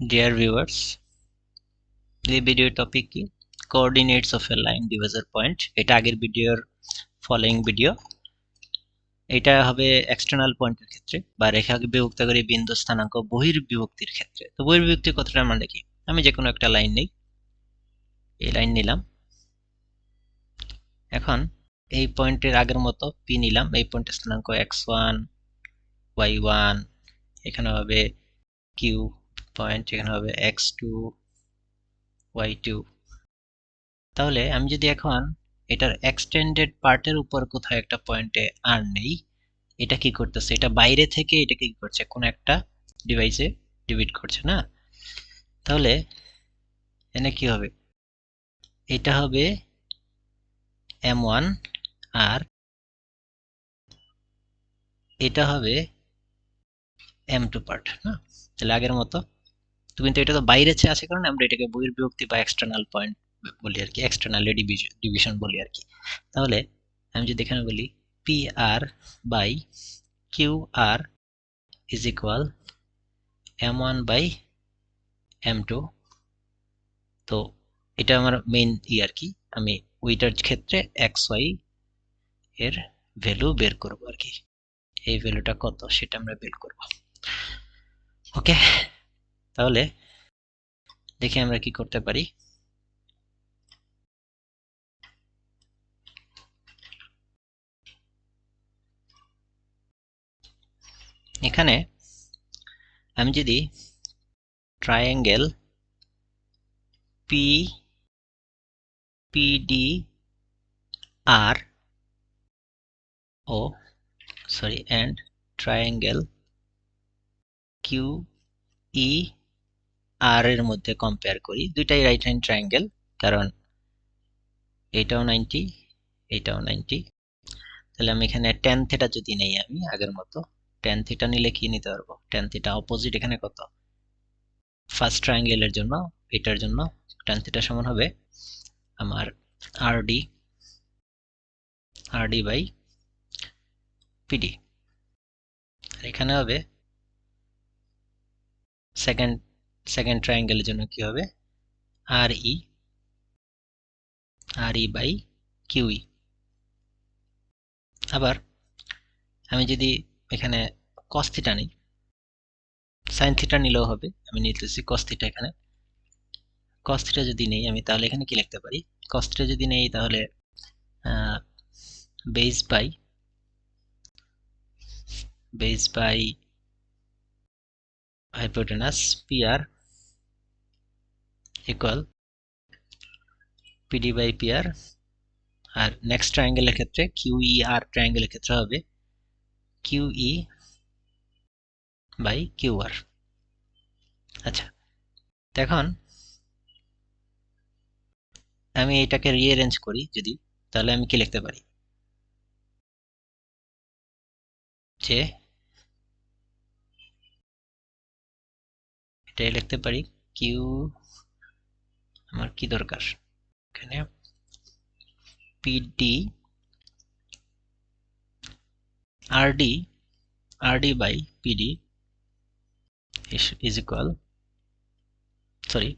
Dear viewers এই ভিডিওর topic কি? Coordinates of a line divider point এটা আগের ভিডিওর ফলোইং ভিডিও এটা হবে এক্সটার্নাল পয়েন্টের ক্ষেত্রে বা রেখাকে বিভক্ত করে বিন্দু স্থানাঙ্ক বহির্বিভক্তির ক্ষেত্রে। তো বহির্বিভক্তির কথাটা আমরা দেখি আমি যে কোনো একটা লাইন নেই। এই লাইন নিলাম। এখন এই পয়েন্টের আগের মতো পি নিলাম। এই পয়েন্টের স্থানাঙ্ক এক্স ওয়ান ওয়াই ওয়ান এখানে হবে কিউ পয়েন্ট এখানে হবে এক্স টু ওয়াই টু তাহলে আমি যদি এখন এটার এক্সটেন্ডেড পার্টের উপর কোথাও একটা পয়েন্টে আর নেই, এটা কি করতেছে? এটা বাইরে থেকে এটা কি করছে? কোন একটা ডিভাইসে ডিভিট করছে, না? তাহলে এনে কি হবে? এটা হবে এম ওয়ান আর এটা হবে এম টু পার্ট না? তাহলে আগের মতো তো কিন্তু এটা তো বাইরে চেয়ে আছে, কারণে আমরা এটাকে বহির্বিভক্তি বা এক্সটার্নাল পয়েন্ট বলি আর কি এক্সটার্নাল ডিভিশন বলি আর কি। তাহলে আমি যদি এখানে বলি P R by Q R is equal M one by M two তো এটা আমার মেইন ই আর কি, আমি ওইটার ক্ষেত্রে এক্স ওয়াই এর ভ্যালু বের করব আর কি। এই ভ্যালুটা কত সেটা আমরা বের করব। ওকে তাহলে দেখি আমরা কি করতে পারি? এখানে আমি যদি triangle P PD R O sorry and triangle Q E R এর মধ্যে কম্পেয়ার করি, দুইটাই রাইট হ্যান্ড ট্রায়াঙ্গেল কারণ এটাও নাইনটি এটাও নাইনটি তাহলে আমি এখানে টেন থেটা যদি নেই আমি, আগের মতো টেন থিটা নিলে কি নিতে পারব? টেন থিটা অপোজিট এখানে কত? ফার্স্ট ট্রায়াঙ্গেলের জন্য, এটার জন্য টেন থিটা সমান হবে আমার R D R D by PD এখানে হবে সেকেন্ড সেকেন্ড ট্রায়াঙ্গেলের জন্য কি হবে? আর ই আর ই বাই কিউই আবার আমি যদি এখানে কস থিটা নেই সাইন থিটা নিলেও হবে, আমি নিতেছি কস থিটা এখানে। কস থিটা যদি নেই, আমি তাহলে এখানে কি লিখতে পারি? কস থিটা যদি নেই, তাহলে base by base by hypotenuse PR equal PD by PR আর নেক্সট ট্রায়াঙ্গেলের ক্ষেত্রে QER ট্রায়াঙ্গেলের ক্ষেত্রে হবে QE বাই QR আচ্ছা এখন আমি এটাকে রিঅ্যারেঞ্জ করি যদি, তাহলে আমি কি লিখতে পারি? যে এটাই লিখতে পারি কিউ আমার কি দরকার? এখানে PD RD RD by PD is equal sorry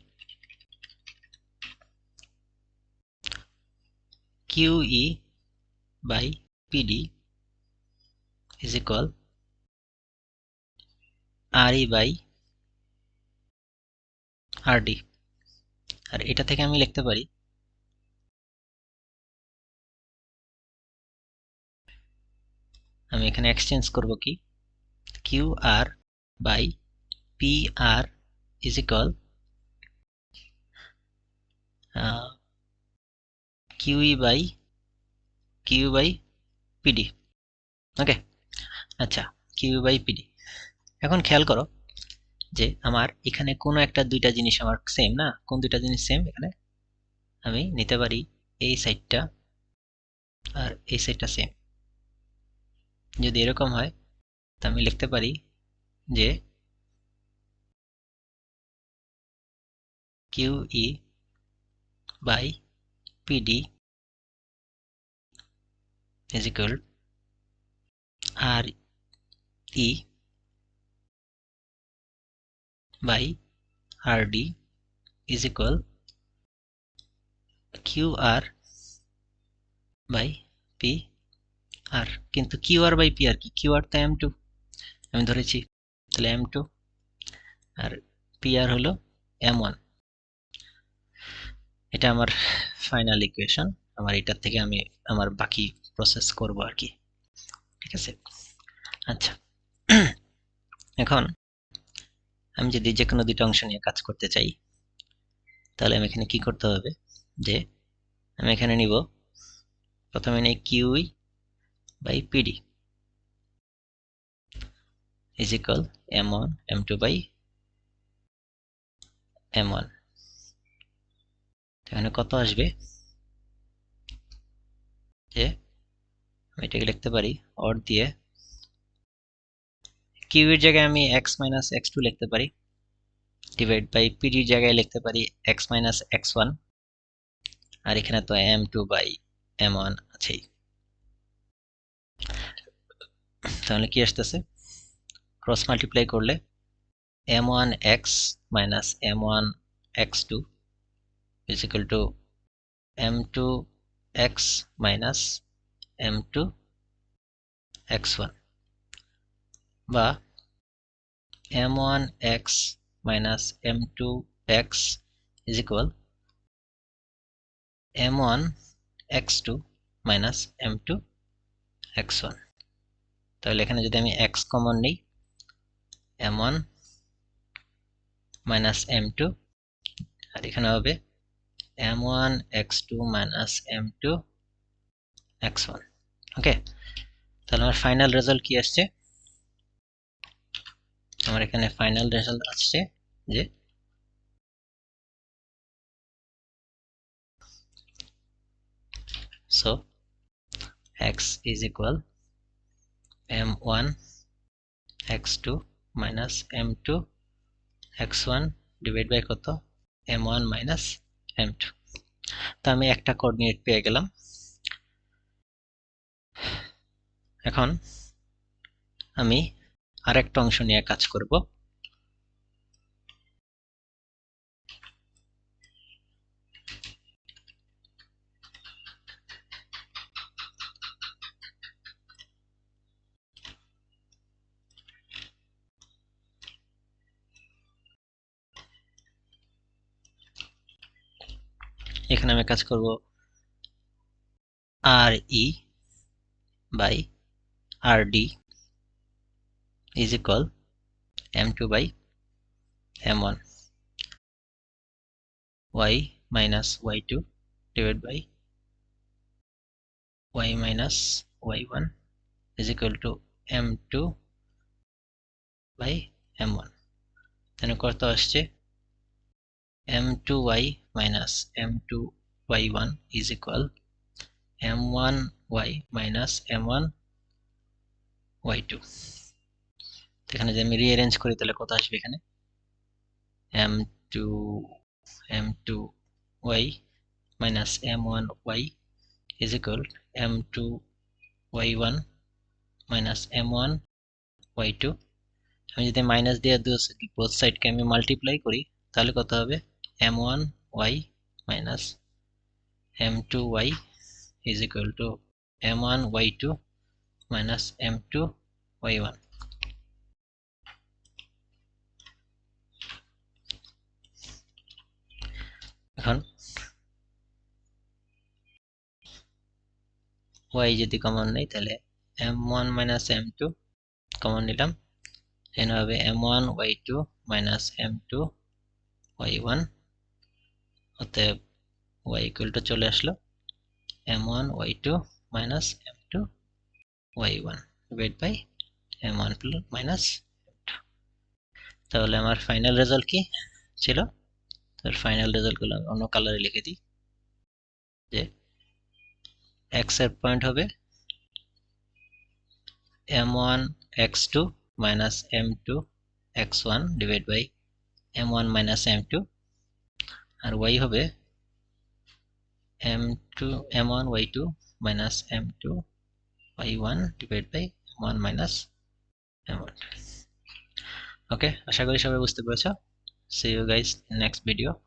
QE by PD is equal R E by RD আর এটা থেকে আমি লিখতে পারি। আমি এখানে এক্সচেঞ্জ করব কি? Q R by P R is equal QE by Q by PD okay আচ্ছা কিউ বাই পিডি এখন খেয়াল করো যে আমার এখানে কোনো একটা দুইটা জিনিস আমার সেম না? কোন দুইটা জিনিস সেম এখানে? আমি নিতে পারি এই সাইডটা আর এই সাইডটা সেম যদি এরকম হয়, তা আমি লিখতে পারি যে Q E by PD is r e by rd is equal qr by P R. কিন্তু Q R by P R কি? কিউ আর তো এম টু। আমি ধরেছি তাহলে এম টু আর পি আর হলো এম ওয়ান। এটা আমার ফাইনাল ইকুয়েশন। আমার এটার থেকে আমি আমার বাকি প্রসেস করব আর কি। ঠিক আছে? আচ্ছা। এখন আমি যদি যে কোনো দুটো অংশ নিয়ে কাজ করতে চাই, তাহলে আমি এখানে কি করতে হবে? যে আমি এখানে নিব, প্রথমে নেই QE by PD is equal m1 m2 by m1 এখানে কত আসবে? যে আমি এটাকে লিখতে পারি, অর দিয়ে কিউ এর জায়গায় আমি x মাইনাস এক্স টু লিখতে পারি। ডিভাইড বাই পিডির জায়গায় লিখতে পারি x মাইনাস এক্স ওয়ান আর এখানে তো M two by M one আছেই। তাহলে কি আসতেছে? ক্রস মাল্টিপ্লাই করলে M one x minus M one x two is equal to m2 x minus m2 x1 বা M one x minus M m1 x minus m2 x x two m1 x2 minus m2 x1 তাহলে এখানে যদি আমি x common নিই m1 minus m2 আর এখানে হবে m1 x2 minus m2 x1 ওকে তাহলে আমার ফাইনাল রেজাল্ট কি আসছে? আমার এখানে ফাইনাল রেজাল্ট আসছে, যে so, x is equal m1 x2 minus m2 x1 divide by কত? m1 minus m2 তো আমি একটা কোঅর্ডিনেট পেয়ে গেলাম। এখন আমি আরেকটা অংশ নিয়ে কাজ করব। এখানে আমি কাজ করব R E by R D is equal m2 by m1 y minus y2 divided by y minus y1 is equal to m2 by m1 তাহলে কত আসছে m2y minus m2y1 is equal m1y minus m1 y2 এখানে যদি আমি rearrange করি, তাহলে কত আসবে এখানে? M two M m2 m2 y minus m1 y is equal m2 y1 minus m1 y2 আমি যদি মাইনাস দিয়ে বোথ সাইডকে আমি মাল্টিপ্লাই করি, তাহলে কত হবে? M1 y minus m2 y is equal to m1 y2 minus m2 y1 এখন y যদি কমন নেই, তাহলে m1 minus m2 কমন নিলাম। এখানে হবে M one y two minus M two y one অতএব y equal to চলে আসলো। M1 y2 minus m2 y1 divide by m1 minus m2 তাহলে আমার ফাইনাল রেজাল্ট কি ছিল? তার ফাইনাল রেজাল্টগুলো আমি অন্য কালারে লিখে দিই। যে x এর পয়েন্ট হবে m1 x2 minus m2 x1 divide by m1 minus m2 আর y হবে m2 m1 y2 minus m2 y1 divide by M one minus M one okay আশা করি সবাই বুঝতে পেরেছ। See you guys in next video